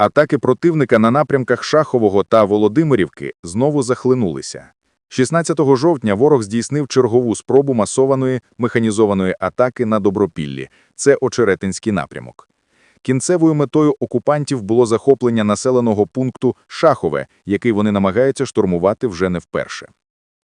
Атаки противника на напрямках Шахового та Володимирівки знову захлинулися. 16 жовтня ворог здійснив чергову спробу масованої механізованої атаки на Добропіллі. Це Очеретинський напрямок. Кінцевою метою окупантів було захоплення населеного пункту Шахове, який вони намагаються штурмувати вже не вперше.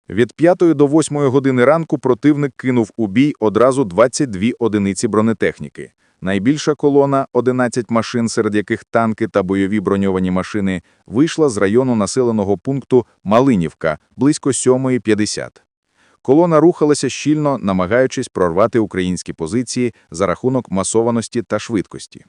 Від 5 до 8 години ранку противник кинув у бій одразу 22 одиниці бронетехніки. Найбільша колона, 11 машин, серед яких танки та бойові броньовані машини, вийшла з району населеного пункту Малинівка близько 7.50. Колона рухалася щільно, намагаючись прорвати українські позиції за рахунок масованості та швидкості.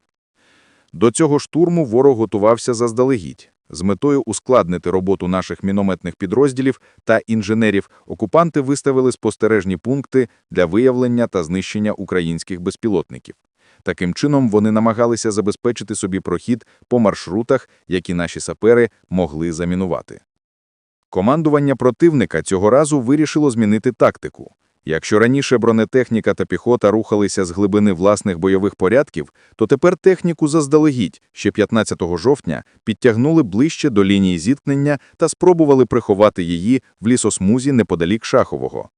До цього штурму ворог готувався заздалегідь. З метою ускладнити роботу наших мінометних підрозділів та інженерів окупанти виставили спостережні пункти для виявлення та знищення українських безпілотників. Таким чином, вони намагалися забезпечити собі прохід по маршрутах, які наші сапери могли замінувати. Командування противника цього разу вирішило змінити тактику. Якщо раніше бронетехніка та піхота рухалися з глибини власних бойових порядків, то тепер техніку заздалегідь ще 15 жовтня підтягнули ближче до лінії зіткнення та спробували приховати її в лісосмузі неподалік Шахового.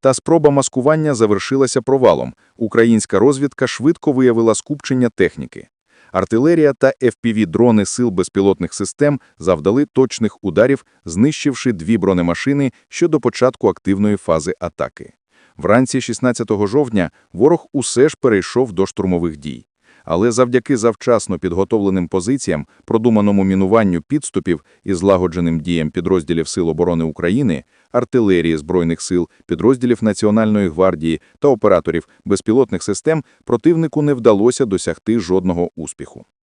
Та спроба маскування завершилася провалом. Українська розвідка швидко виявила скупчення техніки. Артилерія та FPV-дрони сил безпілотних систем завдали точних ударів, знищивши дві бронемашини ще до початку активної фази атаки. Вранці 16 жовтня ворог усе ж перейшов до штурмових дій. Але завдяки завчасно підготовленим позиціям, продуманому мінуванню підступів і злагодженим діям підрозділів Сил оборони України, артилерії Збройних сил, підрозділів Національної гвардії та операторів безпілотних систем, противнику не вдалося досягти жодного успіху.